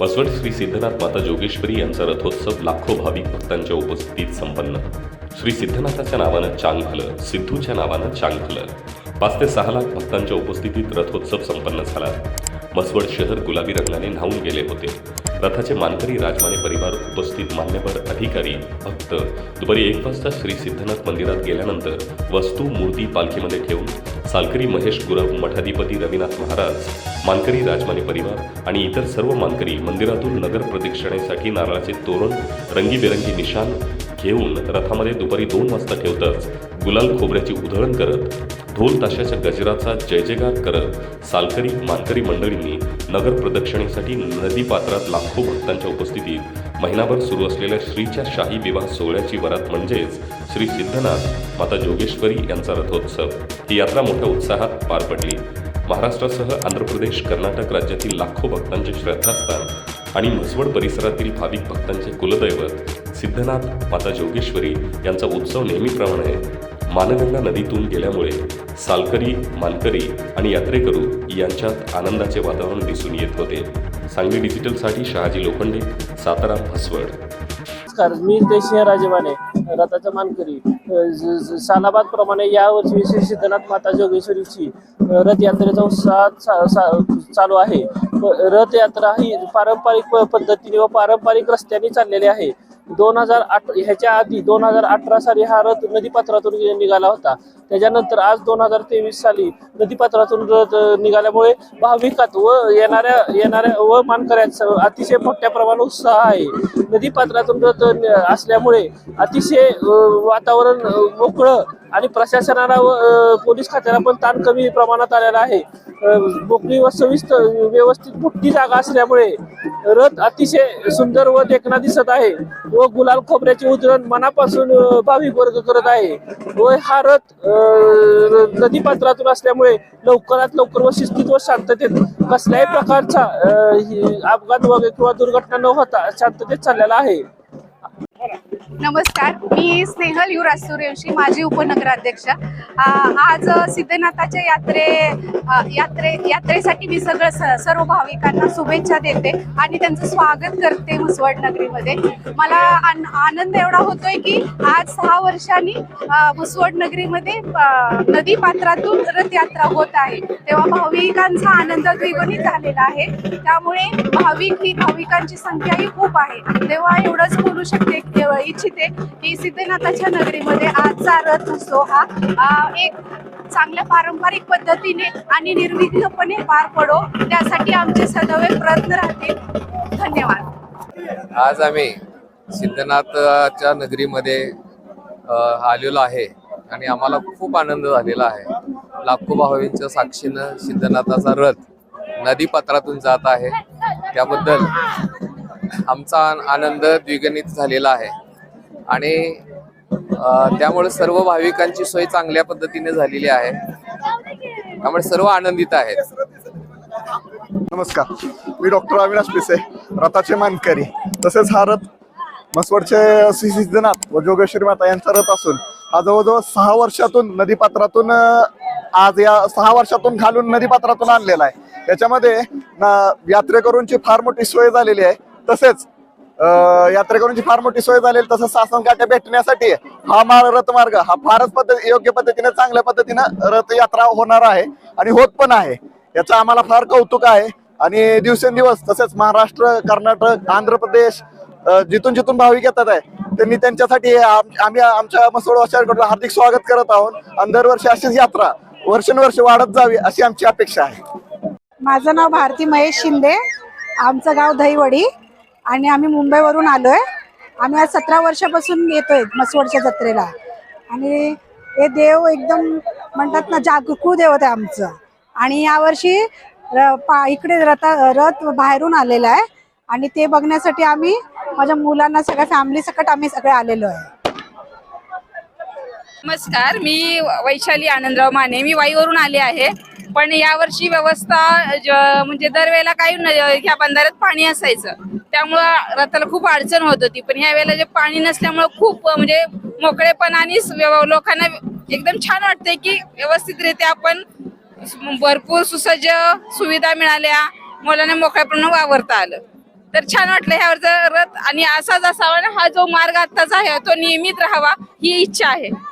बसवड श्री सिद्धनाथ माता जोगेश्वरी यांचा रथोत्सव लाखो भाविक भक्तांच्या उपस्थितीत संपन्न. श्री सिद्धनाथाच्या नावानं चांगलं सिद्धूच्या नावानं चांगलं. पाच ते सहा लाख भक्तांच्या उपस्थितीत रथोत्सव संपन्न झाला. मसवड शहर गुलाबी रंगाने न्हावून गेले होते. रथाचे मानकरी राजमाने परिवार उपस्थित मान्यवर अधिकारी भक्त. दुपारी एक वाजता श्री सिद्धनाथ मंदिरात गेल्यानंतर वस्तू मूर्ती पालखीमध्ये ठेवून सालकरी महेश गुरव मठाधिपती रविनाथ महाराज मानकरी राजमाने परिवार आणि इतर सर्व मानकरी मंदिरातून नगर प्रदक्षिणेसाठी नारळाचे तोरण रंगीबेरंगी निशाण घेऊन रथामध्ये दुपारी दोन वाजता ठेवताच गुलाल खोबऱ्याची उधळण करत ढोल ताशाच्या गजराचा जय जयकार करत सालकरी मानकरी मंडळींनी नगर प्रदक्षिणेसाठी नदी पात्रात लाखो भक्तांच्या उपस्थितीत महिनाभर सुरू असलेल्या श्रीच्या शाही विवाह सोहळ्याची वरात म्हणजेच श्री सिद्धनाथ माता जोगेश्वरी यांचा रथोत्सव. ही यात्रा मोठ्या उत्साहात पार पडली. महाराष्ट्रासह आंध्र प्रदेश कर्नाटक राज्यातील लाखो भक्तांचे श्रद्धास्थान आणि म्हसवड परिसरातील भाविक भक्तांचे कुलदैवत सिद्धनाथ माता जोगेश्वरी यांचा उत्सव नेहमीप्रमाणे मानगंगा नदीतून गेल्यामुळे सालकरी मानकरी आणि यात्रेकरू यांच्यात आनंदाचे वातावरण दिसून येत होते. सांगली डिजिटलसाठी शहाजी लोखंडे सातारा म्हसवड नमस्कार मी देशिंग राजेमाने रथाचा मानकरी. सालाबाद प्रमाणे यावर्षी श्री सिद्धनाथ माता जोगेश्वरीची रथयात्रेचा उत्साह चालू आहे. रथयात्रा ही पारंपरिक प- पद्धतीने व पारंपरिक रस्त्याने चाललेली आहे. दोन हजार आठ ह्याच्या आधी दोन हजार अठरा साली हा रथ नदीपात्रातून निघाला होता. त्याच्यानंतर आज दोन हजार तेवीस साली नदीपात्रातून रथ निघाल्यामुळे भाविकात व येणाऱ्या येणाऱ्या व मानकऱ्यात स- अतिशय मोठ्या प्रमाणात उत्साह आहे. नदीपात्रातून रथ असल्यामुळे अतिशय वातावरण मोकळं आणि प्रशासनाला व पोलीस खात्याला पण ताण कमी प्रमाणात आलेला आहे. मोकळी व सविस्तर व्यवस्थित मोठी जागा असल्यामुळे रथ अतिशय सुंदर व देखणा दिसत आहे व गुलाल खोबऱ्याची उधळण मनापासून भाविक वर्ग करत आहे व हा रथ अ, र- नदीपात्रातून असल्यामुळे लवकरात लवकर व शिस्तीत व शांततेत कसल्याही प्रकारचा अपघात वगैरे किंवा दुर्घटना न होता शांततेत चाललेला आहे. नमस्कार मी स्नेहल युवराज सूर्यवंशी माजी उपनगराध्यक्ष. आज सिद्धनाथाच्या यात्रे यात्रे यात्रेसाठी मी सगळं सर्व भाविकांना शुभेच्छा देते आणि त्यांचं स्वागत करते मुसवड नगरीमध्ये. मला आन- आनंद एवढा होतोय की आज सहा वर्षांनी मुसवड नगरीमध्ये नदी पात्रातून रथयात्रा होत आहे. तेव्हा भाविकांचा आनंद द्विगुणित झालेला आहे. त्यामुळे भाविक ही भाविकांची संख्या ही खूप आहे. तेव्हा एवढंच बोलू शकते इच्छिते की सिद्धनाथाच्या नगरीमध्ये आजचा रथ उत्सव हा. एक चांगल्या पारंपरिक पद्धतीने आणि निर्विघ्नपणे पार पडो. त्यासाठी आमचे सदैव प्रयत्न राहतील. धन्यवाद. आज आम्ही सिद्धनाथच्या नगरीमध्ये आलेलो आहे आणि आम्हाला खूप आनंद झालेला आहे. लाखो भावींच्या साक्षीनं सिद्धनाथाचा रथ नदीपात्रातून जात आहे. त्याबद्दल आमचा आनंद द्विगणित झालेला आहे. आणि त्यामुळे सर्व भाविकांची सोय चांगल्या पद्धतीने झालेली आहे. त्यामुळे सर्व आनंदित आहेत. नमस्कार. मी डॉक्टर अविनाश पिसे रथाचे मानकरी. तसेच हा रथ मसवडचे श्री सिद्धनाथ व जोगेश्वरी माता यांचा रथ असून हा जवळजवळ सहा वर्षातून नदीपात्रातून आज या सहा वर्षातून घालून नदीपात्रातून आणलेला आहे. याच्यामध्ये यात्रेकरूंची फार मोठी सोय झालेली आहे. तसेच यात्रेकरूंची फार मोठी सोय झालेली तसंच शासन काट्या भेटण्यासाठी हा मार्ग रथमार्ग हा फारच पद्धती योग्य पद्धतीने चांगल्या पद्धतीनं रथयात्रा होणार आहे आणि होत पण आहे. याचं आम्हाला फार कौतुक आहे. आणि दिवसेंदिवस तसेच महाराष्ट्र कर्नाटक आंध्र प्रदेश जिथून जिथून भाविक येतात आहे त्यांनी त्यांच्यासाठी आम्ही आमच्या मसोड हार्दिक स्वागत करत आहोत आणि दरवर्षी अशीच यात्रा वर्षानुवर्ष वाढत जावी अशी आमची अपेक्षा आहे. माझं नाव भारती महेश शिंदे. आमचं गाव दहीवडी. आणि आम्ही मुंबईवरून आलो आहे आम्ही आज सतरा वर्षापासून येतोय मसवडच्या जत्रेला. आणि हे देव एकदम म्हणतात ना जागृत देवत आहे आमचं. आणि यावर्षी र- पा इकडे रथा रथ बाहेरून आलेला आहे. आणि ते बघण्यासाठी आम्ही माझ्या मुलांना सगळ्या फॅमिली सकट आम्ही सगळे आलेलो आहे. नमस्कार मी वैशाली आनंदराव माने. मी वाईवरून आले आहे. पण यावर्षी व्यवस्था म्हणजे दरवेळेला काही न- ह्या बंधाऱ्यात पाणी असायचं. त्यामुळं रथाला खूप अडचण होत होती. पण ह्या वेळेला जे पाणी नसल्यामुळं खूप म्हणजे मोकळेपणाने लोकांना एकदम छान वाटतंय की व्यवस्थितरित्या आपण भरपूर सुसज्ज सुविधा मिळाल्या. मुलांना मोकळ्यापणे वावरता आलं. तर छान वाटलं ह्यावरचा रथ आणि असाच असावा ना हा जो मार्ग आत्ताचा आहे तो नियमित राहावा ही इच्छा आहे.